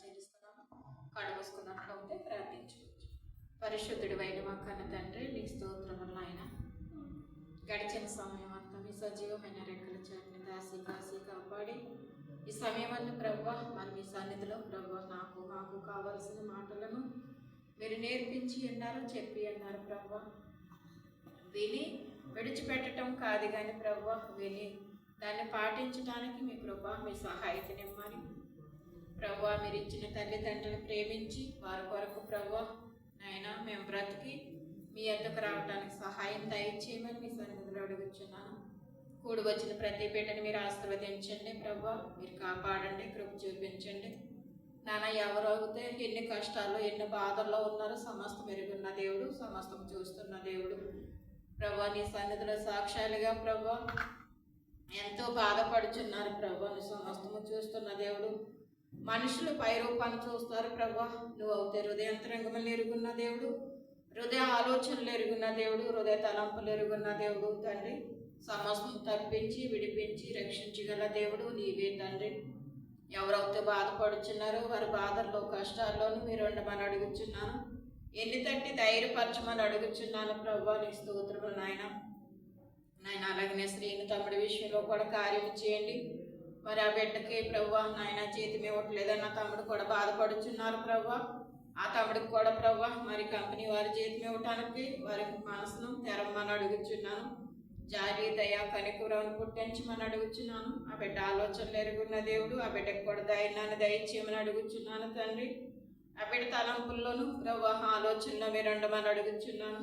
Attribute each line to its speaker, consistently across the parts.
Speaker 1: చెల్లిస్తున్నాము కడుమూసుకున్నట్లు ఉంటే ప్రార్థించుకోవచ్చు పరిశుద్ధుడు అయిన మా కన్న తండ్రి నీ స్తోత్రములు ఆయన. గడిచిన సమయం అంతా మీ సజీవమైన రెక్కల చాటుని దాసి కాసి కాపాడి. ఈ సమయం అంతా ప్రభు మన మీ సన్నిధిలో ప్రభు నాకు మాకు కావలసిన మాటలను మీరు నేర్పించి అన్నారు చెప్పి అన్నారు ప్రభు విని విడిచిపెట్టడం కాదు కానీ ప్రభు విని దాన్ని పాటించడానికి మీ కృప మీ సహాయతనిమ్మని ప్రభు మీరు ఇచ్చిన తల్లిదండ్రులు ప్రేమించి వారి కొరకు ప్రభు నాయన మేము బ్రతికి మీ ఎద్దకు రావడానికి సహాయం దయచేయమని మీ సన్నిధిలో అడుగుతున్నాను కూడి వచ్చిన ప్రతి బిడ్డని మీరు ఆశీర్వదించండి ప్రభు మీరు కాపాడండి కృప చూపించండి. నాన్న ఎవరు అవుతే ఎన్ని కష్టాలు ఎన్ని బాధల్లో ఉన్నారో సమస్తం మెరుగున్న దేవుడు సమస్తం చూస్తున్న దేవుడు. ప్రభా నీ సన్నిధిలో సాక్ష్యాలుగా ప్రభా ఎంతో బాధపడుచున్నారు ప్రభా నీ సమస్తము చూస్తున్న దేవుడు. మనుషులు పైరూపాన్ని చూస్తారు ప్రభా. నువ్వు అవుతే హృదయంతరంగములు ఎరుగున్న దేవుడు హృదయ ఆలోచనలు ఎరుగున్న దేవుడు హృదయ తలంపులు ఎరుగున్న దేవుడు తండ్రి. సమస్తం తప్పించి విడిపించి రక్షించగల దేవుడు నీవే తండ్రి. ఎవరైతే బాధపడుచున్నారో వారి బాధల్లో కష్టాల్లోనూ మీరు ఉండమని అడుగుచున్నాను. ఎన్ని తట్టి ధైర్యపరచమని అడుగుచున్నాను ప్రభా నీ స్తోత్రములు నాయన. నాయన అలాగనే శ్రీను తమ్ముడి విషయంలో కూడా కార్యం చేయండి. మరి ఆ బిడ్డకి ప్రభు నాయన చేతి ఇవ్వట్లేదని నా తమ్ముడు కూడా బాధపడుచున్నారు ప్రభు ఆ తమ్ముడికి కూడా ప్రభు మరి కంపెనీ వారి చేతి ఇవ్వటానికి వారి మనసును తెరమ్మని అడుగుచున్నాను. జాలి దయ కనికూరను పుట్టించమని అడుగుచున్నాను. ఆ బిడ్డ ఆలోచనలు ఎరుగున్న దేవుడు ఆ బిడ్డకు కూడా దయనాన్ని దయచేయమని అడుగుచున్నాను తండ్రి. ఆ బిడ్డ తలంపుల్లోనూ ప్రవాహ ఆలోచనలో మీరు ఉండమని అడుగుచున్నాను.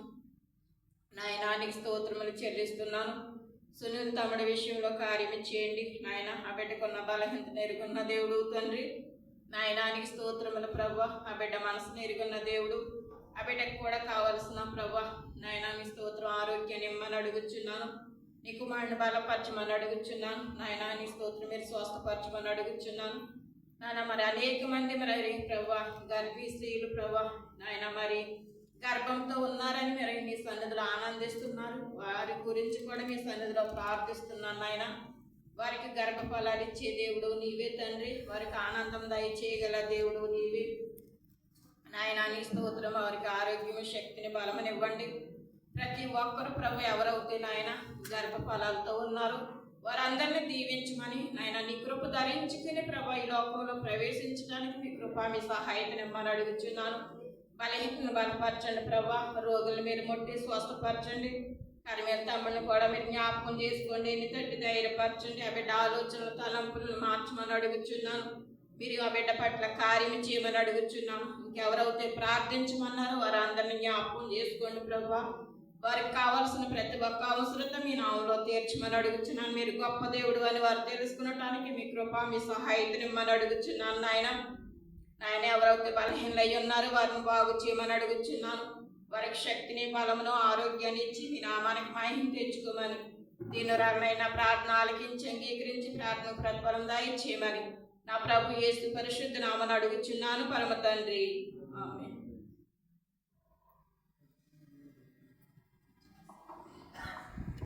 Speaker 1: నాయనానికి స్తోత్రములు చెల్లిస్తున్నాను. సునీల్ తమ్ముడి విషయంలో కార్యం చేయండి. నాయన ఆ బిడ్డకున్న బలహీనత ఎరుగున్న దేవుడు తండ్రి. నాయనానికి స్తోత్రముల ప్రభు ఆ బిడ్డ మనసు ఎరుగున్న దేవుడు. ఆ బిడ్డకు కూడా కావలసిన ప్రభు నాయన మీ స్తోత్రం ఆరోగ్యాన్ని ఇమ్మని అడుగుచున్నాను. నీ కుమారుని బలపరచమని అడుగుచున్నాను. నాయన నీ స్తోత్రం మీరు స్వస్థపరచమని అడుగుచున్నాను. నాయన మరి అనేక మంది మరి ప్రభు గర్భీ స్త్రీలు ప్రభు నాయన మరి గర్భంతో ఉన్నారని మీరు మీ సన్నిధిలో ఆనందిస్తున్నారు. వారి గురించి కూడా మీ సన్నిధిలో ప్రార్థిస్తున్నాను నాయన. వారికి గర్భఫలాలు ఇచ్చే దేవుడు నీవే తండ్రి. వారికి ఆనందం దయచేయగల దేవుడు నీవే. నాయన నీ స్తోత్రం వారికి ఆరోగ్యం శక్తిని బలమనివ్వండి. ప్రతి ఒక్కరు ప్రభు ఎవరవుతే నాయన గర్భఫలాలతో ఉన్నారు వారందరినీ దీవించమని నాయన నీ కృప ధరించుకుని ప్రభా ఈ లోకంలో ప్రవేశించడానికి మీ కృప మీ సహాయతనిమ్మని అడుగుచున్నాను. బలహీనను బలపరచండి ప్రభా. రోగులు మీరు ముట్టి స్వస్థపరచండి. కరిమేర తమ్ముడిని కూడా మీరు జ్ఞాపకం చేసుకోండి. ఎన్ని తట్టి ధైర్యపరచండి. ఆ బిడ్డ ఆలోచనలు తలంపులను మార్చమని అడుగుచున్నాను. మీరు ఆ బిడ్డ పట్ల కార్యం చేయమని అడుగుచున్నాను. ఇంకెవరైతే ప్రార్థించమన్నారో వారందరిని జ్ఞాపకం చేసుకోండి ప్రభా. వారికి కావాల్సిన ప్రతి ఒక్క అవసరత మీ నామంలో తీర్చమని అడుగుచున్నాను. మీరు గొప్ప దేవుడు అని వారు తెలుసుకునటానికి మీ కృప మీ సహాయతనిమ్మని అడుగుచున్నాను నాయన. నాయన ఎవరైతే బలహీనలై ఉన్నారు వారిని బాగు చేయమని అడుగుచున్నాను. వారికి శక్తిని బలమును ఆరోగ్యాన్ని ఇచ్చి మీ నామానికి మహిమ తెచ్చుకోమని. దీని రకమైన ప్రార్థన ఆలకించి అంగీకరించి ప్రార్థన ప్రతిఫలం దాయిచ్చేయమని. నా ప్రభు యేసు పరిశుద్ధ నామని అడుగుచున్నాను పరమ తండ్రి.